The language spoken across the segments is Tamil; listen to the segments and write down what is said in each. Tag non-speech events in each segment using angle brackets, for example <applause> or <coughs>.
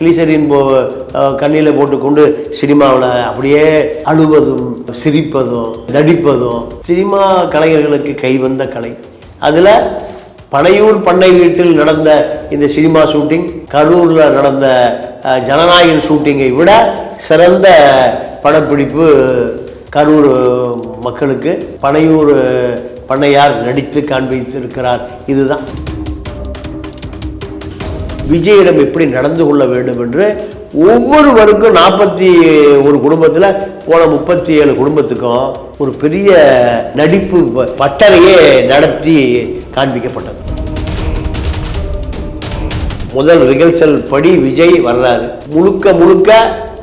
கிளிசரின் போ கண்ணியில் போட்டுக்கொண்டு சினிமாவில் அப்படியே அழுவதும் சிரிப்பதும் நடிப்பதும் சினிமா கலைஞர்களுக்கு கைவந்த கலை. அதில் பனையூர் பண்ணை வீட்டில் நடந்த இந்த சினிமா ஷூட்டிங் கரூரில் நடந்த ஜனநாயகன் ஷூட்டிங்கை விட சிறந்த படப்பிடிப்பு கரூர் மக்களுக்கு. பனையூர் பண்ணையார் நடித்து காண்பித்திருக்கிறார். இதுதான். விஜயிடம் எப்படி நடந்து கொள்ள வேண்டும் என்று ஒவ்வொருவருக்கும் நாற்பத்தி ஒரு குடும்பத்தில் போன முப்பத்தி ஏழு குடும்பத்துக்கும் ஒரு பெரிய நடிப்பு பட்டறையே நடத்தி காண்பிக்கப்பட்டது. முதல் ரிகர்சல் படி விஜய் வர்றாரு. முழுக்க முழுக்க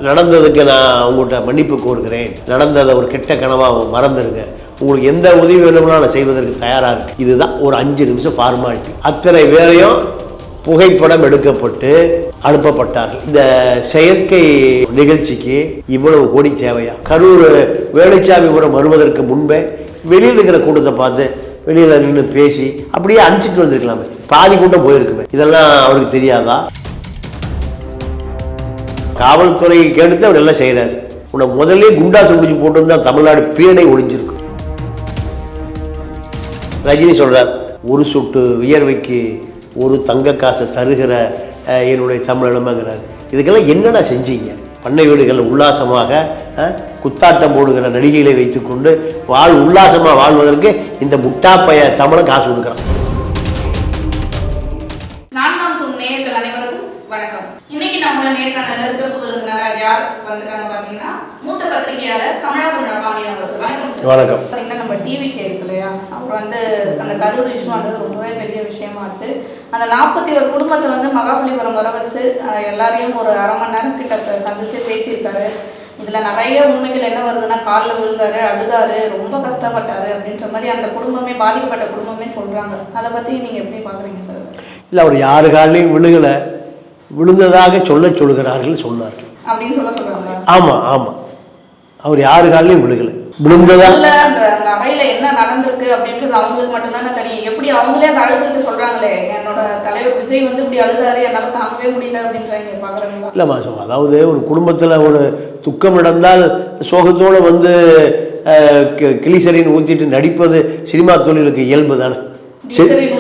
நடந்ததுக்கு நான் உங்கள்கிட்ட மன்னிப்பு கோருகிறேன். நடந்ததை ஒரு கெட்ட கனவாக மறந்துடுங்க உங்களுக்கு எந்த உதவி வேணும்னா நான் செய்வதற்கு தயாராக இருக்கு இதுதான் ஒரு அஞ்சு நிமிஷம் ஃபார்மாலிட்டி அத்தனை பேரையும் புகைப்படம் எடுக்கப்பட்டு அனுப்பப்பட்டார் இந்த செயற்கை நிகழ்ச்சிக்கு இவ்வளவு கோடி தேவையா? கரூர் வேலுச்சாமிபுரம் வருவதற்கு முன்பே வெளியில் இருக்கிற கூட்டத்தை பார்த்து வெளியில் நின்று பேசி அப்படியே அனுப்பிச்சிட்டு வந்திருக்கலாமே. பாதி கூட்டம் போயிருக்குமே. இதெல்லாம் அவருக்கு தெரியாதா? காவல்துறை கேட்டு அவர் எல்லாம் செய்கிறார் உன்னை முதல்ல குண்டாசு முடிச்சு போட்டு தமிழ்நாடு பீடை ஒழிஞ்சிருக்கும் ரஜினி சொல்கிறார் ஒரு சொட்டு வியர்வைக்கு ஒரு தங்க காசை தருகிற என்னுடைய தமிழனமாங்கிறார் இதுக்கெல்லாம் என்னடா செஞ்சீங்க? பண்ணை வீடுகளில் உல்லாசமாக குத்தாட்டம் போடுகிற நடிகைகளை வைத்துக்கொண்டு வாழ் உல்லாசமாக வாழ்வதற்கு இந்த முட்டாப்பைய தமிழை காசு கொடுக்குறான். நான்காம் தூண் நேர்கள் அனைவருக்கும் வணக்கம். இன்னைக்கு நம்மளோட நேர்காணல சிறப்பு விருந்தினராக யார் வந்திருக்காங்க பாத்தீங்கன்னா மூத்த பத்திரிகையாளர் கமலா தமிழர் பாண்டியன் அவர்கள். வணக்கம். வணக்கம். நம்ம டிவி இருக்கு இல்லையா அவர் வந்து அந்த கரூர் இஷ்யூ வந்து ரொம்பவே பெரிய விஷயமாச்சு. அந்த நாற்பத்தி ஒரு குடும்பத்தை வந்து மகாபலிபுரம் வர வச்சு எல்லாரையும் ஒரு அரை மணி நேரம் கிட்ட சந்திச்சு பேசியிருக்காரு. இதுல நிறைய உண்மைகள் என்ன வருதுன்னா காலில் விழுந்தாரு அழுதாரு ரொம்ப கஷ்டப்பட்டாரு அப்படின்ற மாதிரி அந்த குடும்பமே பாதிக்கப்பட்ட குடும்பமே சொல்றாங்க. அதை பத்தி நீங்க எப்படி பாக்குறீங்க சார்? இல்லை அவர் யாரு காலையும் விழுகலை. விழுந்ததாக சொல்ல சொல்கிறார்கள் சொன்னார்கள். அப்படின்னு சொல்ல சொல்றாங்க ஆமாம் ஆமாம் அவர் யாரு காலையும் விழுகலை. விழுந்ததா? முதல்ல அந்த அந்த அவையில என்ன நடந்திருக்கு அப்படின்றது அவங்களுக்கு மட்டும்தானே தெரியும். எப்படி அவங்களே அதை அழுதுட்டு சொல்றாங்களே? என்னோட தலைவர் விஜய் வந்து இப்படி அழுதாரு என்னால தாங்கவே முடியல அப்படின்றாங்க பாக்குறாங்களா இல்லை மாசம் அதாவது ஒரு குடும்பத்தில் ஒரு துக்கம் நடந்தால் சோகத்தோடு வந்து கிளிசரின் ஊற்றிட்டு நடிப்பது சினிமா தொழிலுக்கு இயல்பு தானே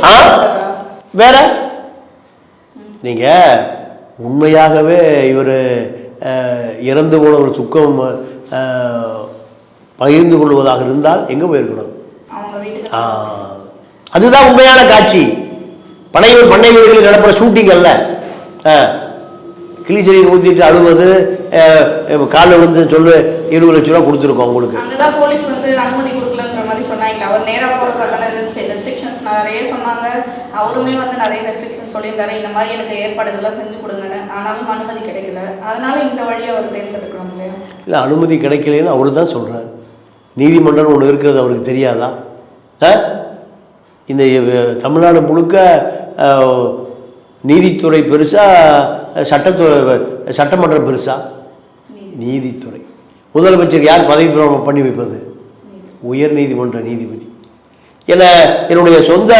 ஆ? வேற? நீங்கள் உண்மையாகவே இவர் இறந்து போன ஒரு துக்கம் பகிர்ந்து கொள்வதாக இருந்தால் எங்கே போயிருக்கணும்? அதுதான் உண்மையான காட்சி. பனையூர் பண்ணை வீடுகளில் நடப்புற ஷூட்டிங் அல்ல. கிளிசரின் ஊற்றிட்டு அழுவது காலில் விழுந்து சொல்லு இருபது லட்ச ரூபா கொடுத்துருக்கோம் உங்களுக்கு. நிறைய சொன்னாங்க. அவருமே வந்து நிறைய ரெஸ்ட்ரிக்ஷன் சொல்லியிருந்தாரு. இந்த மாதிரி எனக்கு ஏற்பாடுகள்லாம் செஞ்சு கொடுங்கன்னு. ஆனாலும் அனுமதி கிடைக்கல. அதனால இந்த வழியை அவர் தேர்ந்தெடுக்கலாம் இல்லையா? இல்லை அனுமதி கிடைக்கலன்னு அவர் தான் சொல்கிறார் நீதிமன்றம் ஒன்று இருக்கிறது அவருக்கு தெரியாதா? இந்த தமிழ்நாடு முழுக்க நீதித்துறை பெருசா சட்டத்துறை சட்டமன்றம் பெருசா? நீதித்துறை. முதலமைச்சர் யார் பதவி பிரமாணம் பண்ணி வைப்பது? உயர் நீதிமன்ற நீதிபதி. என்னை என்னுடைய சொந்த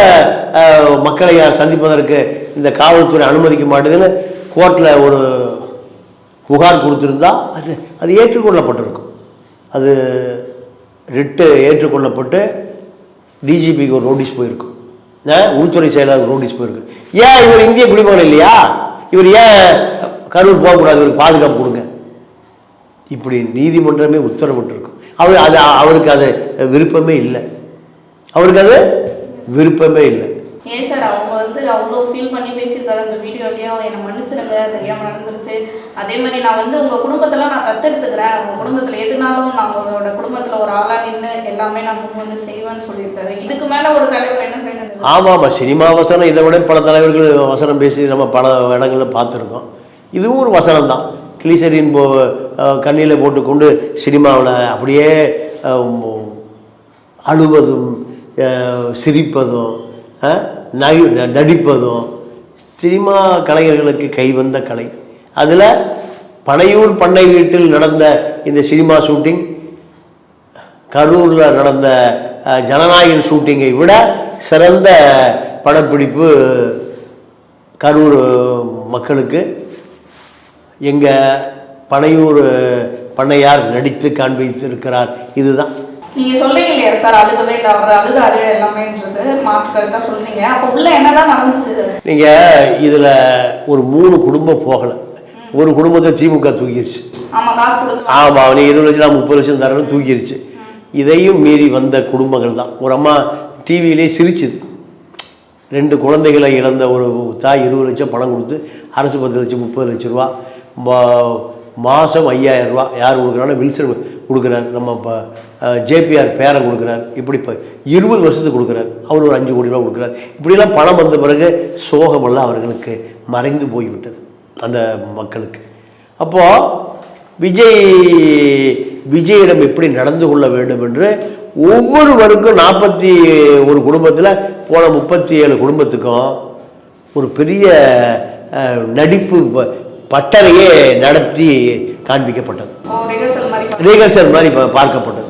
மக்களை சந்திப்பதற்கு இந்த காவல்துறை அனுமதிக்க மாட்டேங்குதுன்னு கோர்ட்டில் ஒரு புகார் கொடுத்துருந்தா அது அது ஏற்றுக்கொள்ளப்பட்டிருக்கும். அது ரிட்டு ஏற்றுக்கொள்ளப்பட்டு டிஜிபிக்கு ஒரு நோட்டீஸ் போயிருக்கும் உள்துறை செயலாளருக்கு நோட்டீஸ் போயிருக்கு. ஏன் இவர் இந்திய குடிமகன் இல்லையா? இவர் ஏன் கரூர் போகக்கூடாது இவருக்கு பாதுகாப்பு கொடுங்க. இப்படி நீதிமன்றமே உத்தரவிட்டிருக்கும் அவர் அது அவருக்கு அது விருப்பமே இல்லை. அவருக்கு அது விருப்பமே இல்லை. ஏன் சார் அவங்க வந்து அவ்வளோ ஃபீல் பண்ணி பேசியிருக்காரு அந்த வீடியோலையும் என்னை மன்னிச்சிடுங்க தெரியாம நடந்துருச்சு. அதே மாதிரி நான் வந்து உங்க குடும்பத்தெல்லாம் நான் தத்தெடுத்துக்கிறேன். உங்க குடும்பத்துல எதுனாலும் நான் உங்களோட குடும்பத்துல ஒரு ஆளா நின்று எல்லாமே நான் முன் வந்து செய்வேன்னு சொல்லியிருக்காரு. இதுக்கு மேல ஒரு தலைவர் என்ன செய்யணும் ஆமாம் ஆமாம் சினிமா வசனம் இதை விட பல தலைவர்கள் வசனம் பேசி நம்ம பல இடங்களில் பார்த்துருக்கோம். இதுவும் ஒரு வசனம் தான். கிளிசரின் போ கண்ணியில் போட்டுக்கொண்டு சினிமாவில் அப்படியே அழுவதும் சிரிப்பதும் நகை நடிப்பதும் சினிமா கலைஞர்களுக்கு கைவந்த கலை. அதில் பனையூர் பண்ணை வீட்டில் நடந்த இந்த சினிமா ஷூட்டிங் கரூரில் நடந்த ஜனநாயகன் ஷூட்டிங்கை விட சிறந்த படப்பிடிப்பு கரூர் மக்களுக்கு. எங்கள் பனையூர் பண்ணையார் நடித்து காண்பித்திருக்கிறார் இதுதான். நீங்க சொல்றீங்க இல்லையா சார் அழுகவே இல்லை அவர் அழுதாரு எல்லாமேன்றது மாற்று கருத்தா சொல்றீங்க. அப்ப உள்ள என்னதான் நடந்துச்சு? நீங்கள் இதில் ஒரு மூணு குடும்பம் போகலை. ஒரு குடும்பத்தை திமுக தூக்கிடுச்சு ஆமாம் நீ இருபது லட்சம் முப்பது லட்சம் தரேன்னு தூக்கிடுச்சு இதையும் மீறி வந்த குடும்பங்கள் தான். ஒரு அம்மா டிவியிலே சிரிச்சுது. ரெண்டு குழந்தைகளை இழந்த ஒரு தாய் இருபது லட்சம் பணம் கொடுத்து அரசு பத்து லட்சம் முப்பது லட்ச ரூபா மாதம் ஐயாயிரம் ரூபா யார் கொடுக்குறாலும் வில்சன் கொடுக்குறாரு. நம்ம இப்போ ஜேபிஆர் பேரை கொடுக்குறாரு. இப்படி இப்போ இருபது வருஷத்துக்கு கொடுக்குறாரு. அவர் ஒரு அஞ்சு கோடி ரூபா கொடுக்குறாரு. இப்படிலாம் பணம் வந்த பிறகு சோகமெல்லாம் அவர்களுக்கு மறைந்து போய்விட்டது அந்த மக்களுக்கு. அப்போது விஜய் விஜயிடம் எப்படி நடந்து கொள்ள வேண்டும் என்று ஒவ்வொருவருக்கும் நாற்பத்தி ஒரு குடும்பத்தில் போன முப்பத்தி ஏழு குடும்பத்துக்கும் ஒரு பெரிய நடிப்பு பட்டறையே நடத்தி காண்பிக்கப்பட்டது. ஓ ரிஹர்சல் மாதிரி பார்க்கப்பட்டது.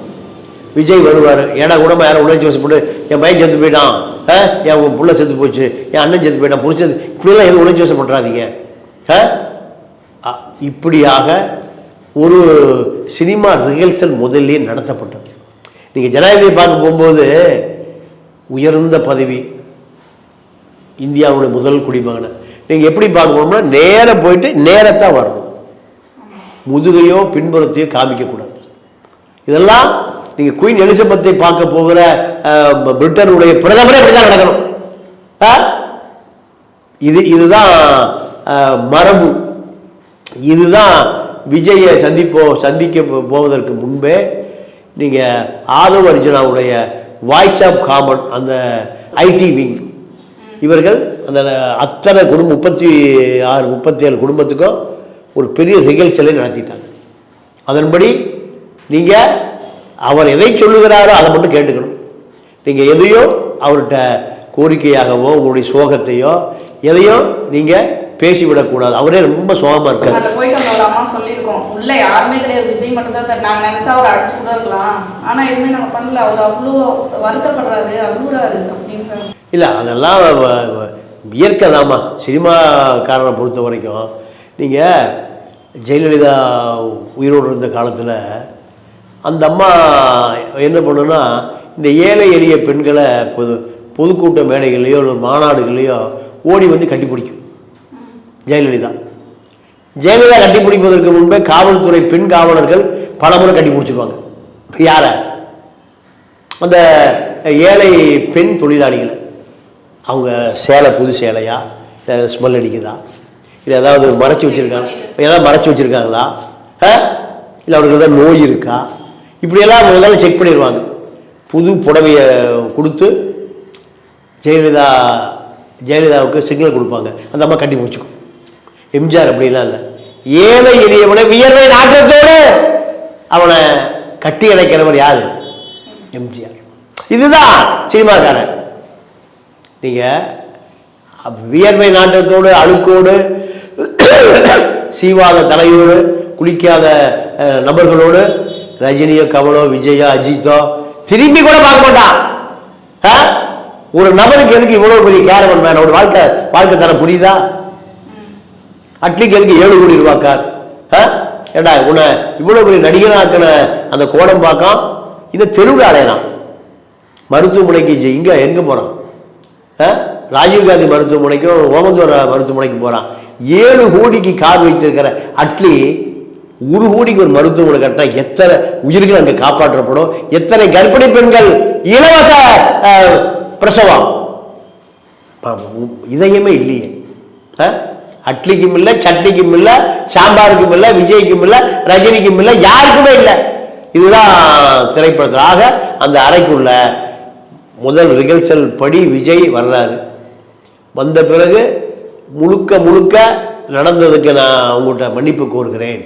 விஜய் வருவார். ஏன்னா குடும்பம் யாரும் உணர்ச்சி வசப்பட்டு என் பையன் செத்து போயிட்டான்? என் புள்ள செத்து போச்சு. என் அண்ணன் செத்து போயிட்டான். புரிச்சது இப்படிலாம் எதுவும் உணர்ச்சி வசப்படுறாதீங்க இப்படியாக ஒரு சினிமா ரிஹர்சல் முதல்லே நடத்தப்பட்டது. நீங்கள் ஜனாதிபதி பார்க்க போகும்போது உயர்ந்த பதவி இந்தியாவுடைய முதல் குடிமகனை. நீங்கள் எப்படி பார்க்க போனோம்னா நேரா போயிட்டு நேரத்தான் வரணும். முதுகையோ பின்புறத்தையோ காமிக்கக்கூடாது. இதெல்லாம் நீங்கள் குயின் எலிசபெத்தை பார்க்க போகிற பிரிட்டனுடைய பிரதமரே இப்படி தான் நடக்கணும் இது இதுதான் மரபு. இதுதான் விஜயை சந்திப்போ சந்திக்க போவதற்கு முன்பே நீங்கள் ஆதவ் அர்ஜுனாவுடைய வாய்ஸ் ஆஃப் காமன் அந்த ஐடி விங் இவர்கள் அந்த அத்தனை குடும்பம் முப்பத்தி ஆறு முப்பத்தி ஏழு குடும்பத்துக்கும் ஒரு பெரிய ரிகல்சலை நடத்திட்டாங்க. அதன்படி நீங்கள் அவர் எதை சொல்லுகிறாரோ அதை மட்டும் கேட்டுக்கணும். நீங்கள் எதையோ அவர்கிட்ட கோரிக்கையாகவோ உங்களுடைய சோகத்தையோ எதையோ நீங்கள் பேசிவிடக்கூடாது. அவரே ரொம்ப சோகமாக இருக்கார். போயிட்டு அம்மா சொல்லியிருக்கோம். உள்ள யாருமே கிடையாது. விஜய் மட்டும் தான் இருக்காரு. நாங்க நினைச்சா அவர் அடிச்சு கூட இருக்கலாம் ஆனா எதுவுமே நாங்க பண்ணல. அவர் அவ்வளோ வருத்தப்படுறாரு அழுகுறாரு அப்படின்ற இல்லை அதெல்லாம் இயற்கை தாம்மா. சினிமாக்காரனை பொறுத்த வரைக்கும் நீங்கள் ஜெயலலிதா உயிரோடு இருந்த காலத்தில் அந்த அம்மா என்ன பண்ணுன்னா இந்த ஏழை எளிய பெண்களை பொது பொதுக்கூட்ட மேடைகள்லையோ இல்லை மாநாடுகள்லையோ ஓடி வந்து கட்டிப்பிடிக்கும். ஜெயலலிதா. ஜெயலலிதா கட்டிப்பிடிப்பதற்கு முன்பே காவல்துறை பெண் காவலர்கள் பலமுறை கட்டி பிடிச்சிருவாங்க யாரை? அந்த ஏழை பெண் தொழிலாளிகளை. அவங்க சேலை புது சேலையா? ஸ்மெல் அடிக்குதா? இல்லை ஏதாவது மறைச்சி வச்சுருக்காங்க ஏதாவது மறைச்சி வச்சுருக்காங்களா? இல்லை அவருக்கு ஏதாவது நோய் இருக்கா? இப்படியெல்லாம் முதல்ல செக் பண்ணிடுவாங்க. புது புடவையை கொடுத்து ஜெயலலிதா ஜெயலலிதாவுக்கு சிக்னல் கொடுப்பாங்க. அந்த அம்மா கட்டி முடிச்சுக்கும். எம்ஜிஆர் அப்படிலாம் இல்லை. ஏழை எளியவனை வியர்வை நாட்டத்தோடு அவனை கட்டி அணைக்கிறவர் யார்? எம்ஜிஆர். இதுதான் சினிமாக்காரன். நீங்கள் வியர்வை நாட்டத்தோடு அழுக்கோடு சீவாத தலையோடு குளிக்காத நபர்களோடு ரஜினியோ கமலோ விஜயோ அஜித்தோ திரும்பி கூட பார்க்க மாட்டான். ஆ? ஒரு நபருக்கு எதுக்கு இவ்வளோ பெரிய கேரவன் வேணும் ஒரு வாழ்க்கை வாழ்க்கை தர புரியுதா? அட்லிக்கு எதுக்கு ஏழு கோடி ரூபாக்கார்? ஆ? ஏடா உன்னை இவ்வளோ பெரிய நடிகனாக்கின அந்த கோடம் பார்க்கான் இந்த தெருவில் அலையலாம் மருத்துவமனைக்கு ஜெ- இங்க எங்கே போகிறான் ராஜீவ்காந்தி மருத்துவமனைக்கும் ஓமந்தூர் மருத்துவமனைக்கு போகிறான் ஏழு கோடிக்கு கார் வைத்திருக்கிற அட்லி ஒரு கோடிக்கு ஒரு மருத்துவமனை கட்டினா எத்தனை உயிர்கள் அங்கே காப்பாற்றப்படும்? எத்தனை கர்ப்பிணி பெண்கள் இலவச பிரசவம்? இதயமே இல்லையே. ஆ? அட்லிக்கும் இல்லை சட்னிக்கும் இல்லை சாம்பாருக்கும் இல்லை விஜய்க்கும் இல்லை ரஜினிக்கும் இல்லை யாருக்குமே இல்லை. இதுதான் திரைப்படத்தில். ஆக அந்த அறைக்குள்ள முதல் ரிகர்சல் படி விஜய் வர்றாரு. வந்த பிறகு முழுக்க முழுக்க நடந்ததுக்கு நான் உங்கள்கிட்ட மன்னிப்பு கோருகிறேன்.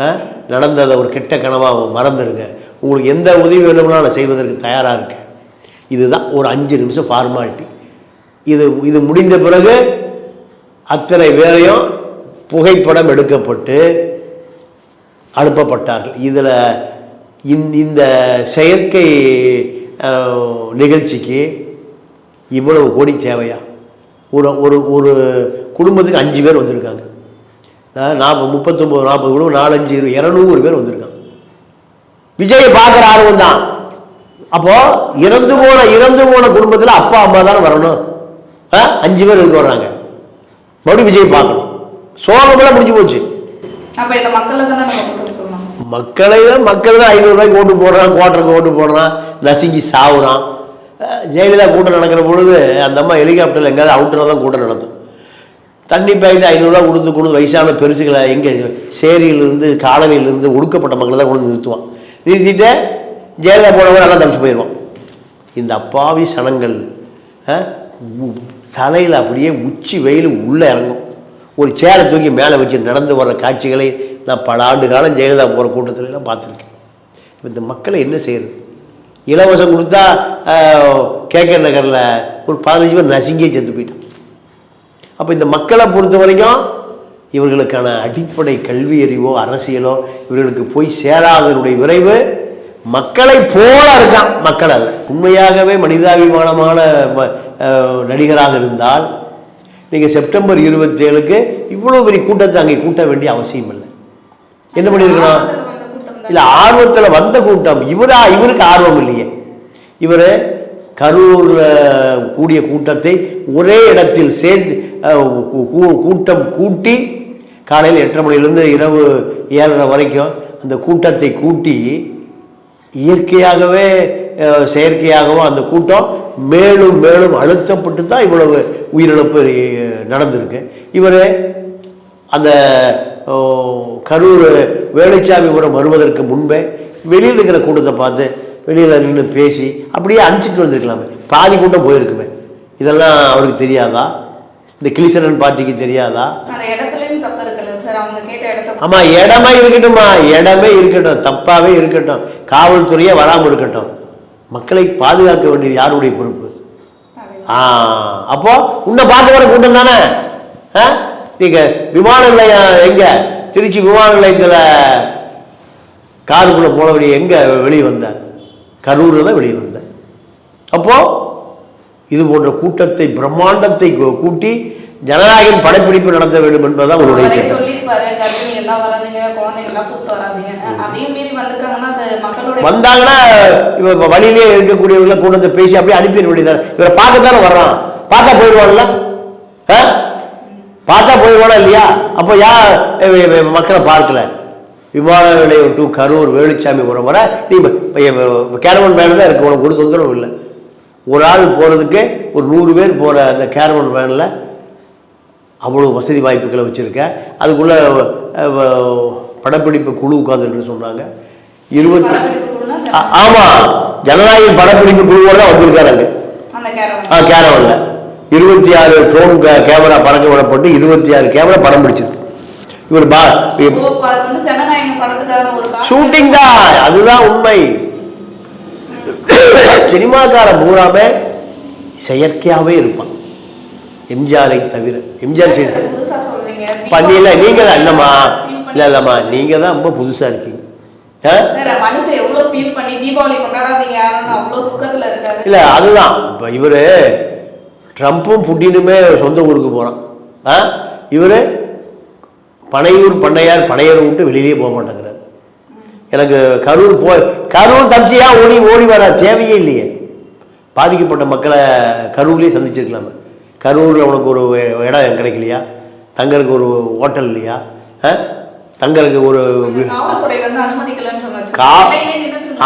ஆ? நடந்ததை ஒரு கெட்ட கனவாக மறந்துடுங்க உங்களுக்கு எந்த உதவி வேணும்னா நான் செய்வதற்கு தயாராக இருக்கேன். இதுதான் ஒரு அஞ்சு நிமிஷம் ஃபார்மாலிட்டி இது இது முடிந்த பிறகு அத்தனை பேரையும் புகைப்படம் எடுக்கப்பட்டு அனுப்பப்பட்டார்கள். இதில் இந்த செயற்கை நிகழ்ச்சிக்கு இவ்வளவு கோடி தேவையா? ஒரு ஒரு ஒரு குடும்பத்துக்கு அஞ்சு பேர் வந்திருக்காங்க. நாற்பது முப்பத்தொம்போது நாற்பது குடும்பம் நாலஞ்சு இரு- இரநூறு பேர் வந்திருக்காங்க. விஜயை பார்க்குற ஆர்வம் தான். அப்போ இறந்து போன இறந்து போன குடும்பத்தில் அப்பா அம்மா தானே வரணும்? அஞ்சு பேர் இதுக்கு வர்றாங்க? மறுபடியும் விஜய் பார்க்கணும். சோகமெல்லாம் முடிஞ்சு போச்சு. மக்களை தானே மக்களை தான் ஐநூறுரூவாய்க்கு ஓட்டு போடுறான் குவார்ட்டருக்கு ஓட்டு போடுறான் நசுங்கி சாவுறான். ஜெயலலிதா கூட்டம் நடக்கிற பொழுது அந்த அம்மா ஹெலிகாப்டரில் எங்கேயாவது அவுட்டரில் தான் கூட்டம் நடத்தும். தண்ணி பாக்கெட் ஐநூறுரூவா கொடுத்து கொடுத்து வயசான பெருசுகளை எங்கே சேரியிலிருந்து காலனியிலிருந்து ஒடுக்கப்பட்ட மக்களை தான் கொண்டு நிறுத்துவான். நிறுத்திட்டு ஜெயலலிதா போனவங்க நல்லா தப்பிச்சு போயிடுவான். இந்த அப்பாவி சனங்கள் தலையில் அப்படியே உச்சி வெயில் உள்ளே இறங்கும். ஒரு சேரை தூக்கி மேலே வச்சு நடந்து வர்ற காட்சிகளை நான் பல ஆண்டு காலம் ஜெயலலிதா போகிற கூட்டத்திலலாம் பார்த்துருக்கேன். இப்போ இந்த மக்களை என்ன செய்கிறது இலவசம் கொடுத்தா கேகே நகரில் ஒரு பதினஞ்சு பேர் நசுங்கியே செத்து போயிட்டான். அப்போ இந்த மக்களை பொறுத்த வரைக்கும் இவர்களுக்கான அடிப்படை கல்வி அறிவோ அரசியலோ இவர்களுக்கு போய் சேராதனுடைய விரைவு மக்களை போல இருக்கான். மக்கள் அல்ல. உண்மையாகவே மனிதாபிமானமான நடிகராக இருந்தால் நீங்கள் செப்டம்பர் இருபத்தேழுக்கு இவ்வளோ பெரிய கூட்டத்தை அங்கே கூட்ட வேண்டிய அவசியம் இல்லை. என்ன தான். இல்லை ஆர்வத்தில் வந்த கூட்டம். இவரா இவருக்கு ஆர்வம் இல்லையே. இவர் கரூரில் கூடிய கூட்டத்தை ஒரே இடத்தில் சேர்ந்து கூ- கூட்டம் கூட்டி காலையில் எட்டரை மணிலேருந்து இரவு ஏழரை வரைக்கும் அந்த கூட்டத்தை கூட்டி இயற்கையாகவே செயற்கையாகவும் அந்த கூட்டம் மேலும் மேலும் அழுத்தப்பட்டு தான் இவ்வளவு உயிரிழப்பு நடந்திருக்கு. இவர் அந்த கரூர் வேலுச்சாமிபுரம் வருவதற்கு முன்பே வெளியில் இருக்கிற கூட்டத்தை பார்த்து வெளியில் நின்று பேசி அப்படியே அனுப்பிச்சிட்டு வந்திருக்கலாமே. பாதி கூட்டம் போயிருக்குமே. இதெல்லாம் அவருக்கு தெரியாதா? இந்த கிளிசரன் பார்ட்டிக்கு தெரியாதா? ஆமாம் இடமே இருக்கட்டும்மா. இடமே இருக்கட்டும். தப்பாகவே இருக்கட்டும். காவல்துறையே வராமல் இருக்கட்டும். மக்களை பாதுகாக்க வேண்டியது யாருடைய பொறுப்பு? ஆ அப்போ உன்னை பார்க்க வர கூட்டம் தானே? ஆ? நீங்க விமான நிலையம் எங்க? திருச்சி விமான நிலையத்தில் காருக்குள்ள போனவடி எங்க வெளியே வந்த? கரூரில் தான் வெளியே வந்த அப்போ இது போன்ற கூட்டத்தை பிரம்மாண்டத்தை கூட்டி ஜனநாயகன் படப்பிடிப்பு நடத்த வேண்டும் என்பதுதான் உங்களுடைய வந்தாங்கன்னா இவ வழியிலே இருக்கக்கூடியவங்கள கூட்டத்தை பேசி அப்படியே அனுப்பிட வேண்டியதானே இவரை பார்க்கத்தானே வர்றான். பார்த்தா போயிடுவான்ல? பார்த்தா போயிடுவானா இல்லையா? அப்போ யா இவ- இவ மக்களை பார்க்கல. விமான நிலையம் டு கரூர் வேலுச்சாமிபுரம் வர நீ கேரவன் வேன் தான் இருக்கு. உனக்கு ஒரு தொந்தரவும் இல்லை. ஒரு ஆள் போகிறதுக்கு ஒரு நூறு பேர் போகிற அந்த கேரவன் வேனில் அவ்வளோ வசதி வாய்ப்புகளை வச்சுருக்க. அதுக்குள்ளே படப்பிடிப்பு குழு உட்காந்துருக்கு சொன்னாங்க. இருபத்தி படப்பிடிப்பு குழுனா ஆ- ஆமா. ஜனநாயக படப்பிடிப்பு குழுவோட தான் வந்திருக்காரு ஆ கேரவன்ல இருபத்தி ஆறு ட்ரோன் கேமரா பறக்க விடப்பட்டு இருபத்தி ஆறு கேமரா படம் பிடிச்சிருக்கு. இவர் பா. ஷூட்டிங் தான். அதுதான் உண்மை. சினிமாக்காரன் பூராமே செயற்கையாவே இருப்பான். எம்ஜிஆரை தவிர. எம்ஜிஆர் செய்த பண்ணியில நீங்க தான். இல்லைம்மா. இல்லை இல்லைம்மா. நீங்க தான் ரொம்ப புதுசா இருக்கீங்க. இல்லை அதுதான். இப்போ இவர் ட்ரம்ப்பும் புட்டினுமே சொந்த ஊருக்கு போகிறான் ஆ? இவர் பனையூர் பண்ணையார் பனையரை விட்டு வெளியிலே போக மாட்டேங்கிறார். எனக்கு கரூர் போ கரூர் தப்பிச்சியா ஓடி ஓடி வர தேவையே இல்லையே. பாதிக்கப்பட்ட மக்களை கரூர்லேயே சந்திச்சிருக்கலாமே. கரூரில் உனக்கு ஒரு இடம் கிடைக்கலையா? தங்கறதுக்கு ஒரு ஹோட்டல் இல்லையா? ஆ? தங்கறதுக்கு ஒரு கா.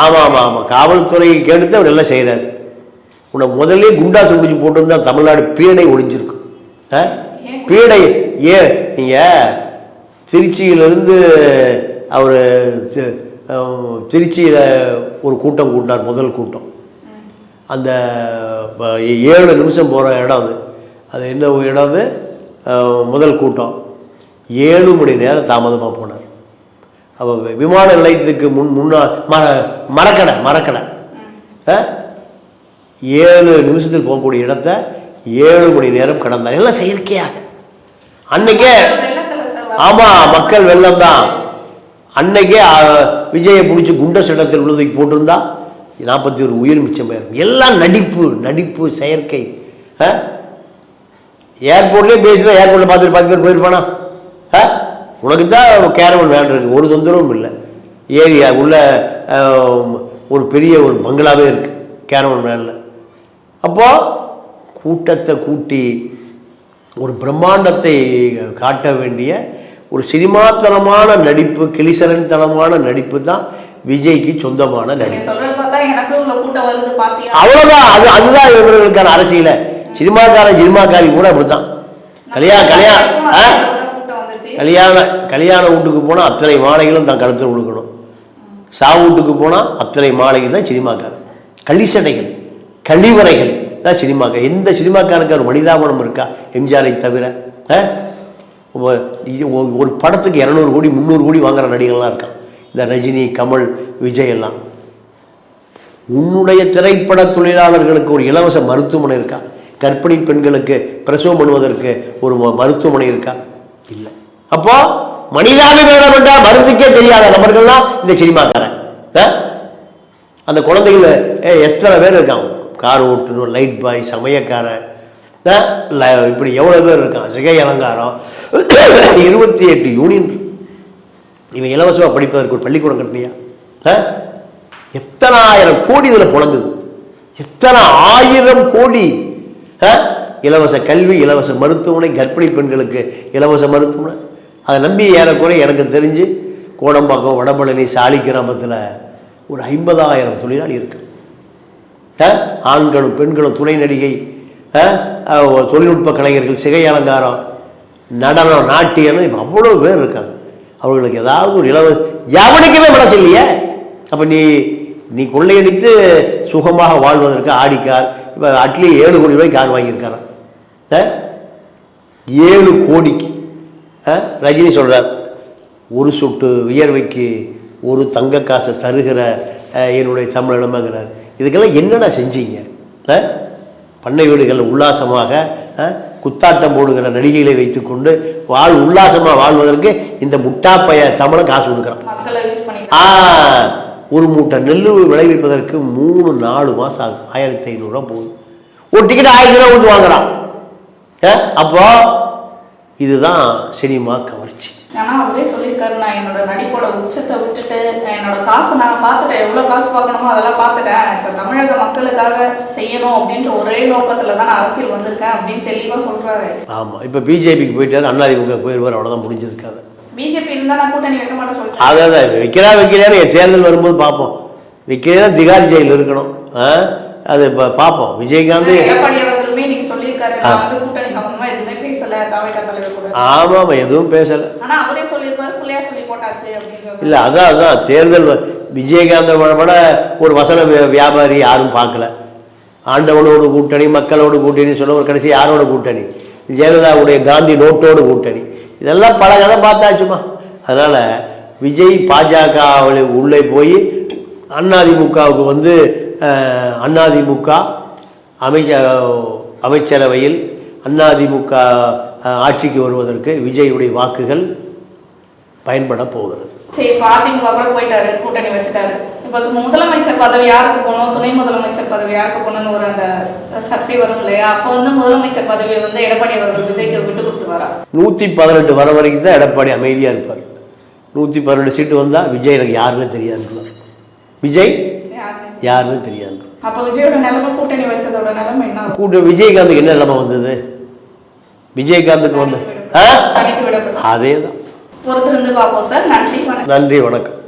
ஆமாம் ஆமாம் ஆமாம் காவல்துறைக்கு எடுத்து அவர் எல்லாம் செய்கிறார் உன்னை முதல்ல குண்டாசு முடிச்சு போட்டிருந்தா தமிழ்நாடு பீடை ஏன்? பீடை ஏன்? நீங்கள் திருச்சியிலிருந்து அவர் திருச்சியில் ஒரு கூட்டம் கூட்டினார் முதல் கூட்டம். அந்த ப- ஏழு நிமிஷம் போகிற இடம் அது. அது என்ன இடம் அது முதல் கூட்டம். ஏழு மணி நேரம் தாமதமாக போனார். அப்போ விமான நிலையத்துக்கு முன் முன்னா மர மரக்கடை மரக்கடை. ஏழு நிமிஷத்தில் போகக்கூடிய இடத்த ஏழு மணி நேரம் கடந்தார். எல்லாம் செயற்கையாக. அன்னைக்கே ஆமா மக்கள் வெள்ளம் தான் அன்னைக்கே விஜயை பிடிச்சி குண்டஸ் இடத்தில் உள்ளதுக்கு போட்டிருந்தா நாற்பத்தி ஒரு உயிர் மிச்சம் எல்லாம் நடிப்பு நடிப்பு செயற்கை. ஏர்போர்ட்லேயே பேசினா ஏர்போர்ட்டில் பார்த்துட்டு பத்து பேர் போயிருப்பானா? ஆ? உனக்கு தான் கேரவன் வேன் ஒரு தொந்தரவும் இல்லை. ஏரியா உள்ள ஒரு பெரிய ஒரு பங்களாவே இருக்கு கேரவன் வேனில் அப்போது கூட்டத்தை கூட்டி ஒரு பிரம்மாண்டத்தை காட்ட வேண்டிய ஒரு சினிமாத்தனமான நடிப்பு கிளிசரன்தனமான நடிப்பு தான் விஜய்க்கு சொந்தமான நடிப்பு. அவ்வளோதான் அது அதுதான் இவர்களுக்கான அரசியல. சினிமாக்காரன் சினிமாக்காரி கூட அப்படித்தான். கல்யாணம் கல்யாணம் கல்யாண கல்யாண வீட்டுக்கு போனால் அத்தனை மாலைகளும் தான் கழுத்தில் கொடுக்கணும் சாவு வீட்டுக்கு போனால் அத்தனை மாலைகள் தான் சினிமாக்காரன். கள்ளிசடைகள் கழிவறைகள் தான் சினிமாக்கார் எந்த சினிமாக்காரனுக்கு ஒரு மனிதாபனம் இருக்கா? எம்ஜிஆரை தவிர ஆ? ஒரு படத்துக்கு இரநூறு கோடி முந்நூறு கோடி வாங்குற நடிகர்கள்லாம் இருக்கான் இந்த ரஜினி கமல் விஜய் எல்லாம். உன்னுடைய திரைப்பட தொழிலாளர்களுக்கு ஒரு இலவச மருத்துவமனை இருக்கா? கர்ப்பிணி பெண்களுக்கு பிரசவம் பண்ணுவதற்கு ஒரு ம- மருத்துவமனை இருக்கா? இல்லை. அப்போ மனிதாபிமானம் என்ற மருந்துக்கே தெரியாத நபர்கள்லாம் இந்த சினிமாக்காரன். ஆ? அந்த குழந்தைகள் ஏ, எத்தனை பேர் இருக்கான் கார் ஓட்டணும் லைட் பாய் சமயக்காரன் இப்படி எவ்வளோ பேர் இருக்கான் சிகை அலங்காரம். <coughs> இருபத்தி எட்டு யூனியன் இவன் இலவசமாக படிப்பதற்கு ஒரு பள்ளிக்கூடம் கட்டினியா? ஆ? எத்தனை ஆயிரம் கோடி இதில் புழங்குது. எத்தனை ஆயிரம் கோடி? ஆ? இலவச கல்வி இலவச மருத்துவமனை கர்ப்பிணி பெண்களுக்கு இலவச மருத்துவமனை. அதை நம்பி ஏறக்குறை எனக்கு தெரிஞ்சு கோடம்பாக்கம் வடபழனி சாலி கிராமத்தில் ஒரு ஐம்பதாயிரம் தொழிலாளி இருக்கு. ஆ? ஆண்களும் பெண்களும் துணை நடிகை தொழில்நுட்ப கலைஞர்கள் சிகை அலங்காரம் நடனம் நாட்டியம் அவ்வளோ பேர் இருக்காங்க. அவர்களுக்கு ஏதாவது ஒரு இலவச எவனுக்குமே மனசு இல்லையே? அப்போ நீ நீ கொள்ளையடித்து சுகமாக வாழ்வதற்கு ஆடி கார் இப்போ அட்லி ஏழு கோடி ரூபாய் கார் வாங்கியிருக்காராம். ஆ? ஏழு கோடிக்கு. ஆ? ரஜினி சொல்கிறார் ஒரு சொட்டு வியர்வைக்கு ஒரு தங்க காசை தருகிற என்னுடைய என்னுடைய இடமாங்கிறார் இதுக்கெல்லாம் என்னடா செஞ்சீங்க? ஆ? பண்ணை வீடுகளில் உல்லாசமாக குத்தாட்டம் போடுகிற நடிகைகளை வைத்துக்கொண்டு வாழ் உல்லாசமாக வாழ்வதற்கு இந்த முட்டாப்பைய தமிழன் காசு கொடுக்குறான். ஆ ஒரு மூட்டை நெல் விளைவிப்பதற்கு மூணு நாலு மாதம் ஆகும். ஆயிரத்தி ஐநூறுரூவா போகுது ஒரு டிக்கெட் ஆயிரம் ரூபா கொடுத்து வாங்குறான். அப்போ இதுதான் சினிமா கவர்ச்சி. ஆனா அவரே சொல்லியிருக்காரு நான் என்னோட நடிப்போட உச்சத்தை விட்டுட்டு என்னோட காசு நான் பார்த்துட்டேன். எவ்வளவு காசு பார்க்கணுமோ அதெல்லாம் பார்த்துட்டேன். இப்ப தமிழக மக்களுக்காக செய்யணும் அப்படின்ற ஒரே நோக்கத்துல தான் நான் அரசியல் வந்திருக்கேன் அப்படின்னு தெளிவா சொல்றாரு. ஆமாம் இப்போ பிஜேபிக்கு போயிட்டாரு. அண்ணாதிமுக போயிடுவார் அவ்வளோதான் முடிஞ்சிருக்காது. பிஜேபி இருந்தா நான் கூட்டணி வைக்க மாட்டேன் சொல்லிட்டேன். அதான் அதான் வைக்கிறா வைக்கிறாரு. தேர்தல் வரும்போது பார்ப்போம். வைக்கிறா திகார் ஜெயில் இருக்கணும். அது இப்போ பார்ப்போம். விஜயகாந்த் எடப்பாடி அவர்களுமே சொல்லியிருக்காரு. நான் வந்து கூட்டணி சம்பந்தமா எதுவுமே பேசல. தாவேக்கா தலைவர் கூட. ஆமாம் எதுவும் பேசலை. ஆனா அவரே சொல்லியிருப்பாரு பிள்ளையா சொல்லி போட்டாச்சு அப்படின்ற இல்லை அதான் அதான். தேர்தல் விஜயகாந்த் விட ஒரு வசன வியாபாரி யாரும் பார்க்கல. ஆண்டவனோடு கூட்டணி மக்களோடு கூட்டணி சொல்ல ஒரு கடைசி யாரோட கூட்டணி? ஜெயலலிதாவுடைய காந்தி நோட்டோடு கூட்டணி. இதெல்லாம் பல கதை பார்த்தாச்சுமா அதனால் விஜய் பாஜக உள்ளே போய் அதிமுகவுக்கு வந்து அதிமுக அமைச்ச அமைச்சரவையில் அதிமுக ஆட்சிக்கு வருவதற்கு விஜயுடைய வாக்குகள் பயன்பட போகிறது. சரி இப்ப அதிமுக கூட போயிட்டாரு கூட்டணி வச்சுட்டாரு. இப்ப முதலமைச்சர் பதவி யாருக்கு போகணும்? துணை முதலமைச்சர் பதவி யாருக்கு போகணும்னு ஒரு அந்த சர்ச்சை வரும் இல்லையா? அப்போ வந்து முதலமைச்சர் பதவியை வந்து எடப்பாடி அவர்கள் விஜய்க்கு விட்டு கொடுத்துருவாரா? நூற்றி பதினெட்டு வர வரைக்கும் தான் எடப்பாடி அமைதியாக இருப்பார். நூற்றி பதினெட்டு சீட்டு வந்தால் விஜய் எனக்கு யாருன்னு தெரியாதுன்றார். விஜய் யாருன்னு? யாருன்னு தெரியாது அப்ப விஜயோட நிலைமை கூட்டணி வச்சதோட நிலைமை என்ன? கூட்ட விஜயகாந்துக்கு என்ன நிலைமை வந்தது? விஜயகாந்துக்கு வந்து அதே தான் பொறுத்திருந்து பார்ப்போம் சார். நன்றி வணக்கம். நன்றி வணக்கம்.